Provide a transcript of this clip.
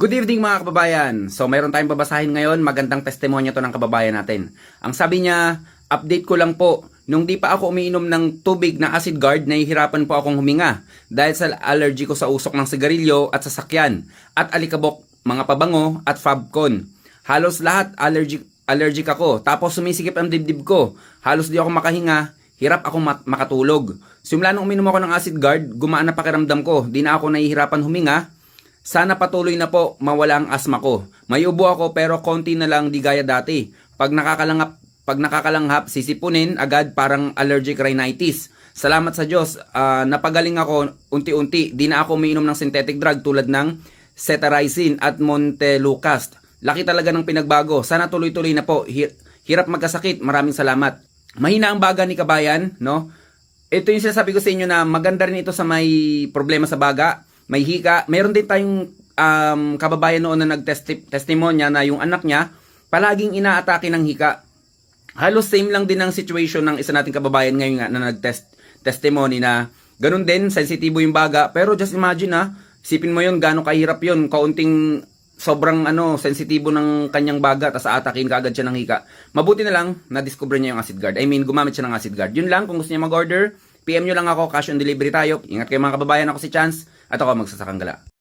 Good evening mga kababayan. So mayroon tayong babasahin ngayon, magandang testimonya to ng kababayan natin. Ang sabi niya, update ko lang po, nung di pa ako umiinom ng tubig na acid guard, nahihirapan po akong huminga dahil sa allergy ko sa usok ng sigarilyo at sasakyan at alikabok, mga pabango at fabcon. Halos lahat allergic allergic ako. Tapos sumisikip ang dibdib ko. Halos di ako makahinga. Hirap ako mat- makatulog. Simula nung uminom ako ng acid guard, gumaan na pakiramdam ko. Di na ako nahihirapan huminga. Sana patuloy na po mawala ang asma ko. May ubo ako pero konti na lang di gaya dati. Pag nakakalangap, pag nakakalanghap, sisipunin agad parang allergic rhinitis. Salamat sa Diyos, ah, napagaling ako unti-unti. Di na ako umiinom ng synthetic drug tulad ng cetirizine at montelukast. Laki talaga ng pinagbago. Sana tuloy-tuloy na po. Hi- Hirap magkasakit. Maraming salamat. Mahina ang baga ni kabayan, no? Ito yung sinasabi ko sa inyo na maganda rin ito sa may problema sa baga, may hika. Meron din tayong um, kababayan noon na nag-testimonya na yung anak niya palaging inaatake ng hika. Halos same lang din ang situation ng isa nating kababayan ngayon nga na nag-test testimony na ganun din, sensitibo yung baga. Pero just imagine ha, isipin mo yun, gano'ng kahirap yun, kaunting sobrang ano, sensitibo ng kanyang baga, tas aatakin kaagad siya ng hika. Mabuti na lang, na-discover niya yung acid guard. I mean, gumamit siya ng acid guard. Yun lang, kung gusto niya mag-order, PM nyo lang ako, cash on delivery tayo. Ingat kayo mga kababayan, ako si Chance, at ako magsasakang gala.